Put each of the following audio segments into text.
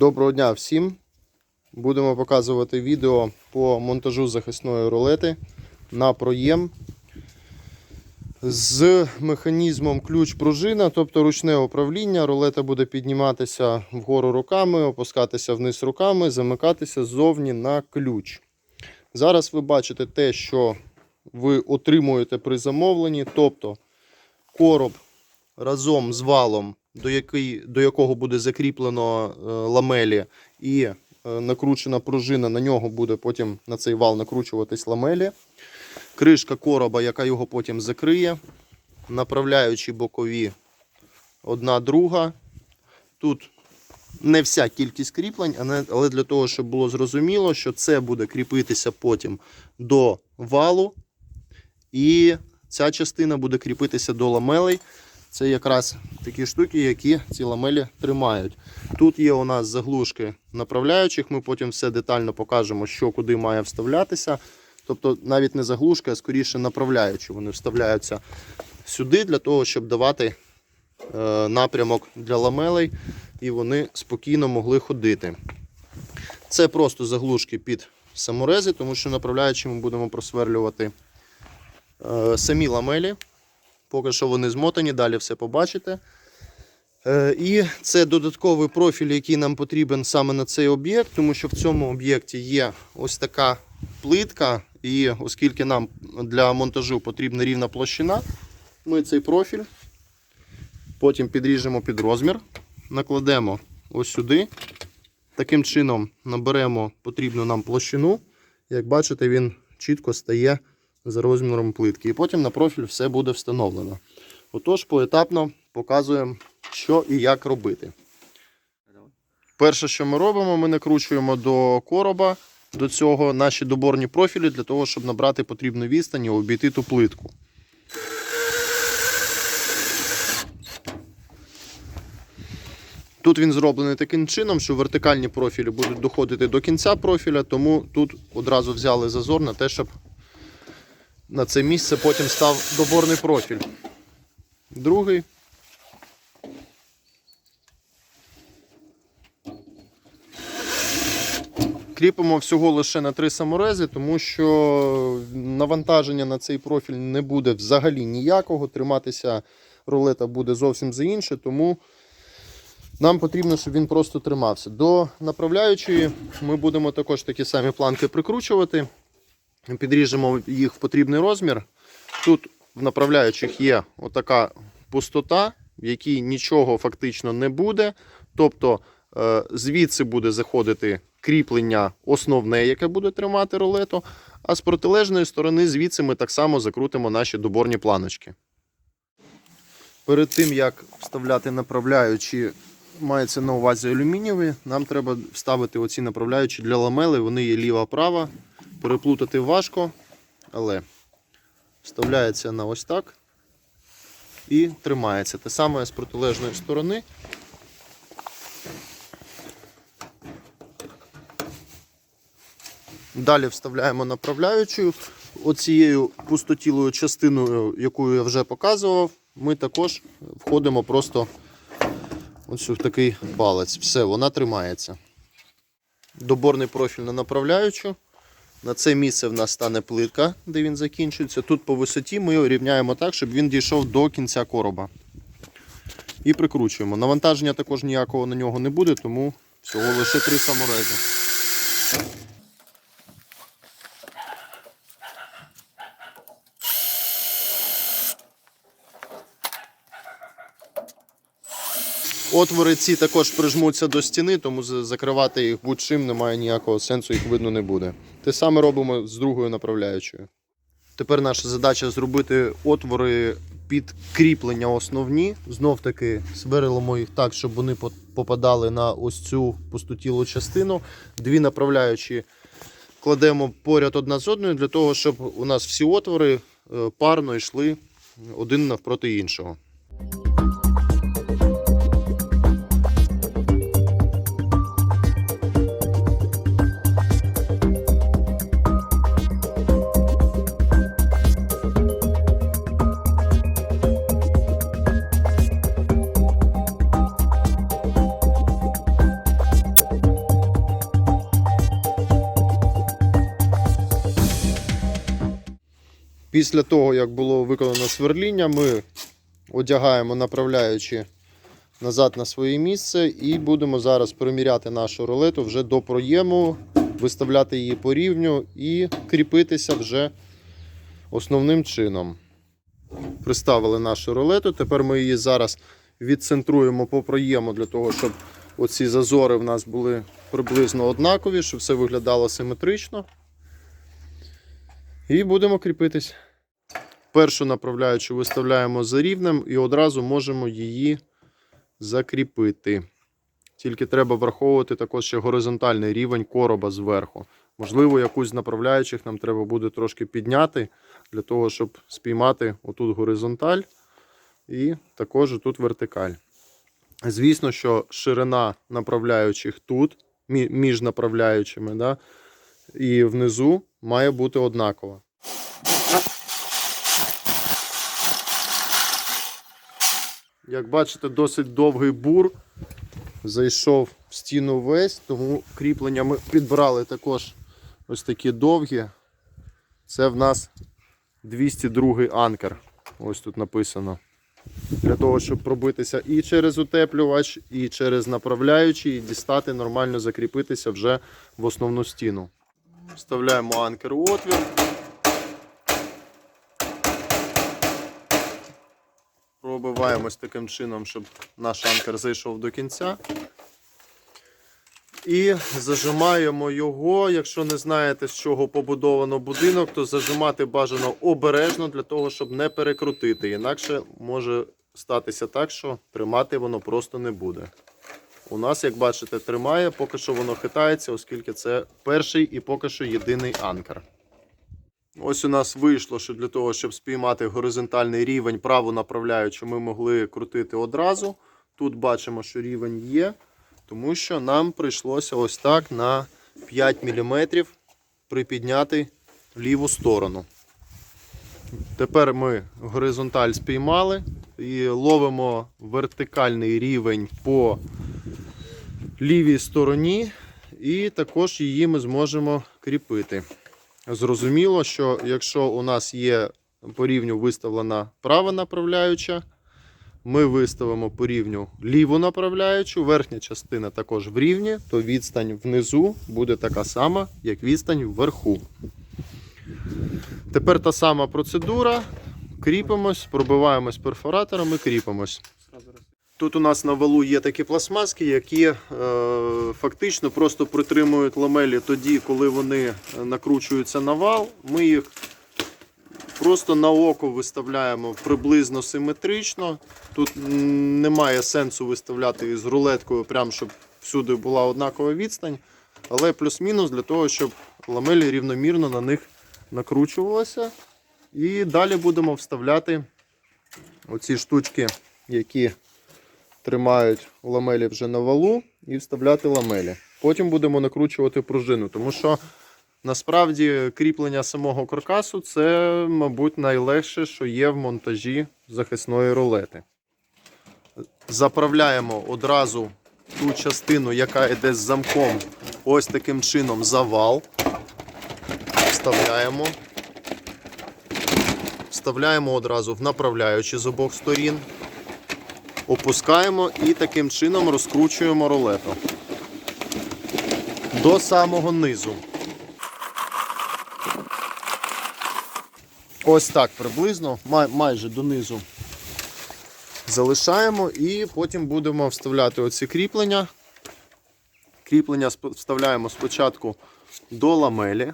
Доброго дня всім! Будемо показувати відео по монтажу захисної рулети на проєм з механізмом ключ-пружина, тобто ручне управління. Рулета буде підніматися вгору руками, опускатися вниз руками, замикатися ззовні на ключ. Зараз ви бачите те, що ви отримуєте при замовленні, тобто короб разом з валом, до, який, до якого буде закріплено е, ламелі і е, накручена пружина, на нього буде потім на цей вал накручуватись ламелі. Кришка короба, яка його потім закриє. Направляючі бокові одна друга. Тут не вся кількість кріплень, але для того, щоб було зрозуміло, що це буде кріпитися потім до валу. І ця частина буде кріпитися до ламелей. Це якраз такі штуки, які ці ламелі тримають. Тут є у нас заглушки направляючих, ми потім все детально покажемо, що куди має вставлятися. Тобто навіть не заглушки, а скоріше направляючі. Вони вставляються сюди для того, щоб давати е, напрямок для ламелей, і вони спокійно могли ходити. Це просто заглушки під саморези, тому що направляючи ми будемо просверлювати е, самі ламелі. Поки що вони змотані, далі все побачите. Е, І це додатковий профіль, який нам потрібен саме на цей об'єкт, тому що в цьому об'єкті є ось така плитка, і оскільки нам для монтажу потрібна рівна площина, ми цей профіль потім підріжемо під розмір, накладемо ось сюди. Таким чином наберемо потрібну нам площину. Як бачите, він чітко стає за розміром плитки. І потім на профіль все буде встановлено. Отож, поетапно показуємо, що і як робити. Перше, що ми робимо, ми накручуємо до короба до цього наші доборні профілі для того, щоб набрати потрібну відстань і обійти ту плитку. Тут він зроблений таким чином, що вертикальні профілі будуть доходити до кінця профіля, тому тут одразу взяли зазор на те, щоб на це місце потім став доборний профіль. Другий. Кріпимо всього лише на три саморези, тому що навантаження на цей профіль не буде взагалі ніякого. Триматися рулета буде зовсім за інше, тому нам потрібно, щоб він просто тримався. До направляючої ми будемо також такі самі планки прикручувати. Підріжемо їх в потрібний розмір. Тут в направляючих є отака пустота, в якій нічого фактично не буде. Тобто е, звідси буде заходити кріплення основне, яке буде тримати рулету, а з протилежної сторони звідси ми так само закрутимо наші доборні планочки. Перед тим як вставляти направляючі, мається на увазі алюмінієві, нам треба вставити оці направляючі для ламели, вони є ліва-права. Переплутати важко, але вставляється на ось так і тримається. Те саме з протилежної сторони. Далі вставляємо направляючу. Оцією пустотілою частиною, яку я вже показував, ми також входимо просто ось в такий палець. Все, вона тримається. Доборний профіль на направляючу. На це місце в нас стане плитка, де він закінчується. Тут по висоті ми його рівняємо так, щоб він дійшов до кінця короба. І прикручуємо. Навантаження також ніякого на нього не буде, тому всього лише три саморези. Отвори ці також прижмуться до стіни, тому закривати їх будь-чим немає ніякого сенсу, їх видно не буде. Те саме робимо з другою направляючою. Тепер наша задача зробити отвори під кріплення основні. Знов таки сверлимо їх так, щоб вони попадали на ось цю пустотілу частину. Дві направляючі кладемо поряд одна з одною для того, щоб у нас всі отвори е, парно йшли один навпроти іншого. Після того, як було виконано сверління, ми одягаємо направляючи назад на своє місце і будемо зараз приміряти нашу рулету вже до проєму, виставляти її по рівню і кріпитися вже основним чином. Приставили нашу рулету. Тепер ми її зараз відцентруємо по проєму для того, щоб оці зазори в нас були приблизно однакові, щоб все виглядало симетрично. І будемо кріпитись. Першу направляючу виставляємо за рівнем і одразу можемо її закріпити. Тільки треба враховувати також ще горизонтальний рівень короба зверху. Можливо, якусь з направляючих нам треба буде трошки підняти для того, щоб спіймати отут горизонталь і також тут вертикаль. Звісно, що ширина направляючих тут, між направляючими, да, і внизу має бути однакова. Як бачите, досить довгий бур зайшов в стіну весь, тому кріплення ми підбрали також ось такі довгі. Це в нас 202 анкер. Ось тут написано. Для того, щоб пробитися і через утеплювач, і через направляючий, і дістати нормально закріпитися вже в основну стіну. Вставляємо анкер у отвір. Пробиваємось таким чином, щоб наш анкер зайшов до кінця. І зажимаємо його. Якщо не знаєте, з чого побудовано будинок, то зажимати бажано обережно для того, щоб не перекрутити. Інакше може статися так, що тримати воно просто не буде. У нас, як бачите, тримає, поки що воно хитається, оскільки це перший і поки що єдиний анкер. Ось у нас вийшло, що для того, щоб спіймати горизонтальний рівень праву направляючу, ми могли крутити одразу. Тут бачимо, що рівень є, тому що нам прийшлося ось так на 5 мм припідняти ліву сторону. Тепер ми горизонталь спіймали і ловимо вертикальний рівень по лівій стороні, і також її ми зможемо кріпити. Зрозуміло, що якщо у нас є по рівню виставлена права направляюча, ми виставимо по рівню ліву направляючу, верхня частина також в рівні, то відстань внизу буде така сама, як відстань вверху. Тепер та сама процедура. Кріпимось, пробиваємось перфоратором і кріпимось. Тут у нас на валу є такі пластмаски, які е, фактично просто притримують ламелі тоді, коли вони е, накручуються на вал. Ми їх просто на око виставляємо приблизно симетрично. Тут немає сенсу виставляти із рулеткою, прям щоб всюди була однакова відстань. Але плюс-мінус для того, щоб ламелі рівномірно на них накручувалися. І далі будемо вставляти оці штучки, які тримають ламелі вже на валу і вставляти ламелі. Потім будемо накручувати пружину, тому що насправді кріплення самого каркасу це, мабуть, найлегше, що є в монтажі захисної рулети. Заправляємо одразу ту частину, яка йде з замком, ось таким чином за вал. Вставляємо. Вставляємо одразу в направляючі з обох сторін опускаємо і таким чином розкручуємо рулету до самого низу. Ось так приблизно, май- майже донизу залишаємо і потім будемо вставляти оці кріплення. Кріплення вставляємо спочатку до ламелі.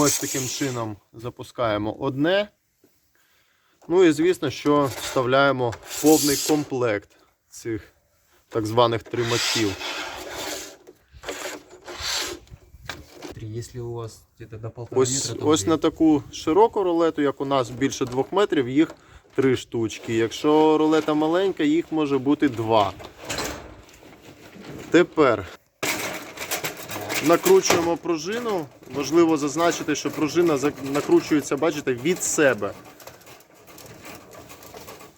Ось таким чином запускаємо одне. Ну і звісно, що вставляємо повний комплект цих так званих тримачів. Если у вас до полтора Ось, метра, то ось на таку широку рулету, як у нас більше 2 метрів, їх три штучки. Якщо рулета маленька, їх може бути два. Тепер накручуємо пружину. Важливо зазначити, що пружина накручується, бачите, від себе.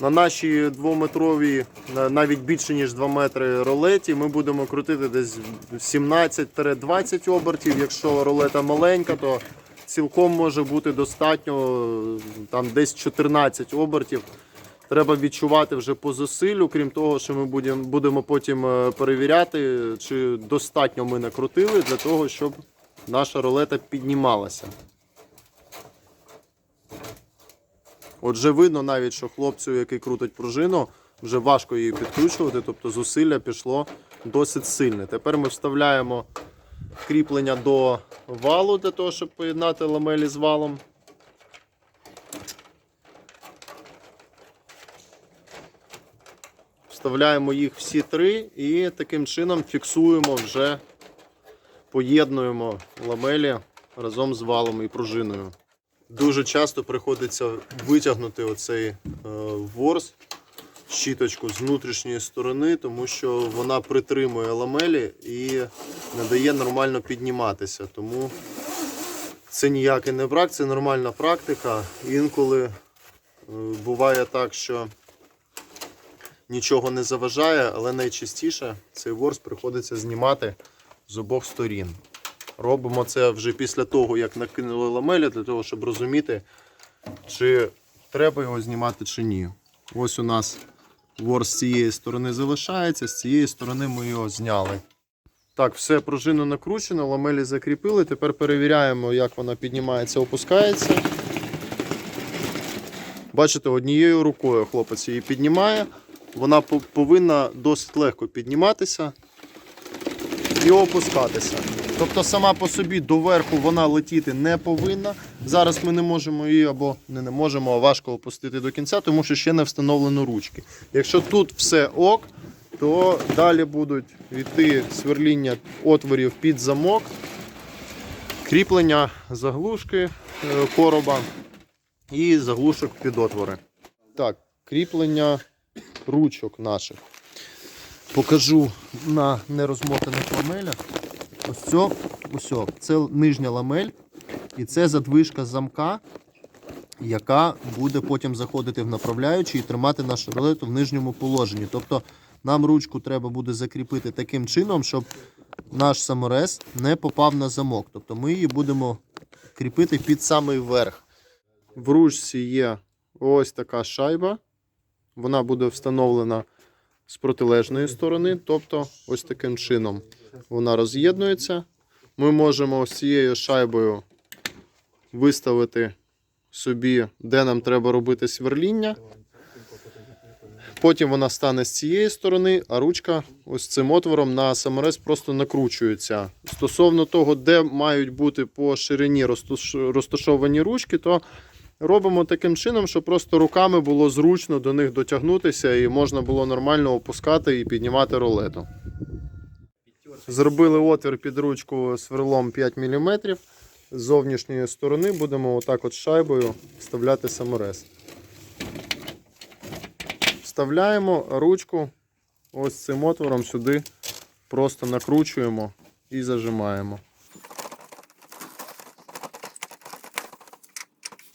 На нашій двометровій, навіть більше ніж 2 метри ролеті, ми будемо крутити десь 17-20 обертів. Якщо ролета маленька, то цілком може бути достатньо там десь 14 обертів. Треба відчувати вже по зусиллю, крім того, що ми будемо, будемо потім е, перевіряти, чи достатньо ми накрутили для того, щоб наша ролета піднімалася. Отже, видно навіть, що хлопцю, який крутить пружину, вже важко її підкручувати, тобто зусилля пішло досить сильне. Тепер ми вставляємо кріплення до валу для того, щоб поєднати ламелі з валом. Вставляємо їх всі три і таким чином фіксуємо вже, поєднуємо ламелі разом з валом і пружиною. Дуже часто приходиться витягнути оцей е, ворс, щіточку з внутрішньої сторони, тому що вона притримує ламелі і не дає нормально підніматися. Тому це ніякий не брак, це нормальна практика. Інколи е, буває так, що нічого не заважає, але найчастіше цей ворс приходиться знімати з обох сторін. Робимо це вже після того, як накинули ламелі, для того, щоб розуміти, чи треба його знімати чи ні. Ось у нас ворс з цієї сторони залишається, з цієї сторони ми його зняли. Так, все пружину накручено, ламелі закріпили. Тепер перевіряємо, як вона піднімається, опускається. Бачите, однією рукою хлопець її піднімає. Вона повинна досить легко підніматися і опускатися. Тобто сама по собі доверху вона летіти не повинна. Зараз ми не можемо її або не, не можемо, а важко опустити до кінця, тому що ще не встановлено ручки. Якщо тут все ок, то далі будуть йти сверління отворів під замок, кріплення заглушки е, короба і заглушок під отвори. Так, кріплення ручок наших. Покажу на нерозмотаних ламелях. Ось це, ось, це нижня ламель, і це задвижка замка, яка буде потім заходити в направляючий і тримати нашу рулету в нижньому положенні. Тобто нам ручку треба буде закріпити таким чином, щоб наш саморез не попав на замок. Тобто ми її будемо кріпити під самий верх. В ручці є ось така шайба. Вона буде встановлена з протилежної сторони, тобто ось таким чином вона роз'єднується. Ми можемо ось цією шайбою виставити собі, де нам треба робити сверління. Потім вона стане з цієї сторони, а ручка ось цим отвором на саморез просто накручується. Стосовно того, де мають бути по ширині розташовані ручки, то робимо таким чином, щоб просто руками було зручно до них дотягнутися і можна було нормально опускати і піднімати рулету. Зробили отвір під ручку сверлом 5 мм. З зовнішньої сторони будемо отак от шайбою вставляти саморез. Вставляємо ручку ось цим отвором сюди, просто накручуємо і зажимаємо.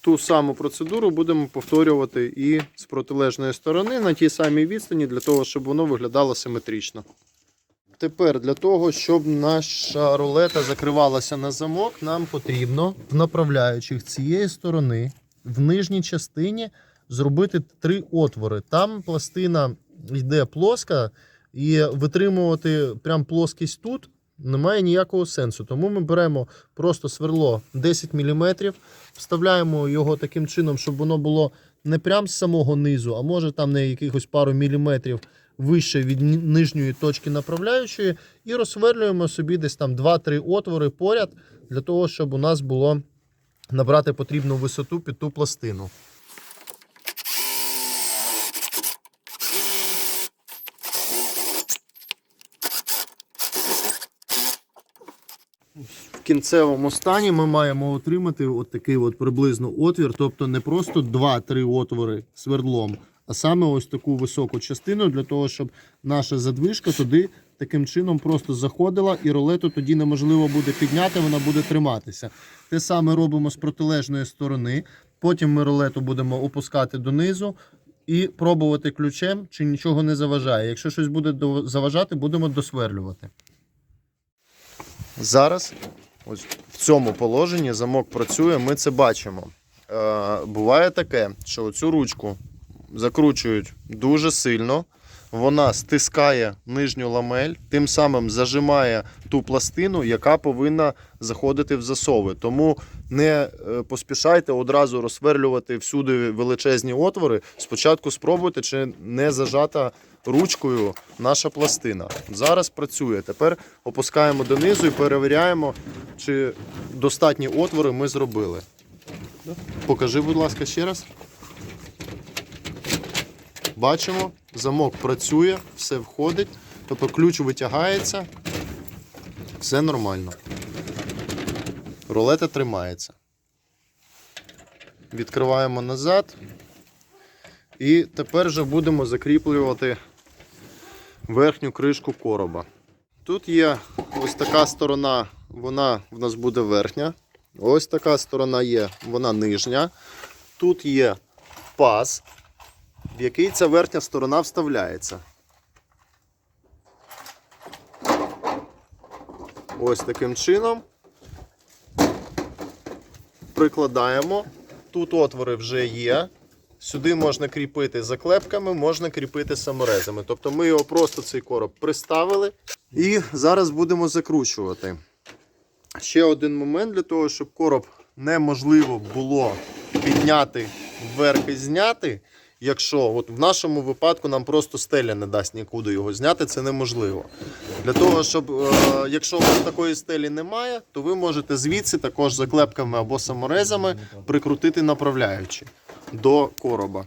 Ту саму процедуру будемо повторювати і з протилежної сторони на тій самій відстані, для того, щоб воно виглядало симетрично. Тепер для того, щоб наша рулета закривалася на замок, нам потрібно в направляючих цієї сторони в нижній частині зробити три отвори. Там пластина йде плоска, і витримувати прям плоскість тут немає ніякого сенсу. Тому ми беремо просто сверло 10 мм, вставляємо його таким чином, щоб воно було не прям з самого низу, а може там на якихось пару міліметрів вище від нижньої точки направляючої, і розсверлюємо собі десь там 2-3 отвори поряд для того, щоб у нас було набрати потрібну висоту під ту пластину. В кінцевому стані ми маємо отримати от такий от приблизно отвір, тобто не просто 2-3 отвори свердлом, а саме ось таку високу частину для того, щоб наша задвижка туди таким чином просто заходила, і рулету тоді неможливо буде підняти, вона буде триматися. Те саме робимо з протилежної сторони. Потім ми рулету будемо опускати донизу. і пробувати ключем, чи нічого не заважає. Якщо щось буде заважати, будемо досверлювати. Зараз, ось в цьому положенні замок працює, ми це бачимо. Е, буває таке, що цю ручку закручують дуже сильно, вона стискає нижню ламель, тим самим зажимає ту пластину, яка повинна заходити в засови. Тому не е, поспішайте одразу розсверлювати всюди величезні отвори. Спочатку спробуйте, чи не зажата ручкою наша пластина. Зараз працює. Тепер опускаємо донизу і перевіряємо, чи достатні отвори ми зробили. Покажи, будь ласка, ще раз. Бачимо, замок працює, все входить, тобто ключ витягається, все нормально. Рулета тримається. Відкриваємо назад. І тепер вже будемо закріплювати верхню кришку короба. Тут є ось така сторона, вона в нас буде верхня. Ось така сторона є, вона нижня. Тут є паз, в який ця верхня сторона вставляється. Ось таким чином. Прикладаємо. Тут отвори вже є. Сюди можна кріпити заклепками, можна кріпити саморезами. Тобто ми його просто цей короб приставили і зараз будемо закручувати. Ще один момент для того, щоб короб неможливо було підняти вверх і зняти. Якщо от в нашому випадку нам просто стеля не дасть нікуди його зняти, це неможливо. Для того, щоб е, якщо у вас такої стелі немає, то ви можете звідси також заклепками або саморезами прикрутити направляючи до короба.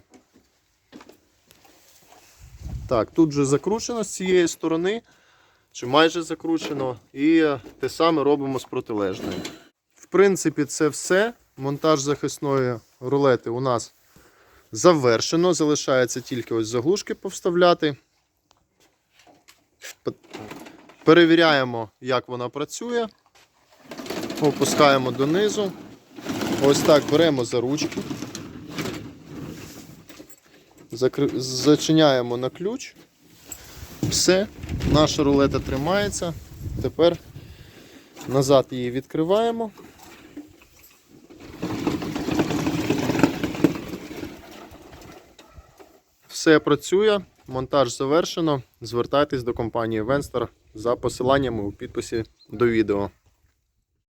Так, тут вже закручено з цієї сторони, чи майже закручено, і те саме робимо з протилежної. В принципі, це все. Монтаж захисної рулети у нас завершено. Залишається тільки ось заглушки повставляти. Перевіряємо, як вона працює. Опускаємо донизу. Ось так беремо за ручки. Закри... Зачиняємо на ключ. Все, наша рулета тримається. Тепер назад її відкриваємо. Все працює, монтаж завершено. Звертайтесь до компанії Венстер за посиланнями у підписі до відео.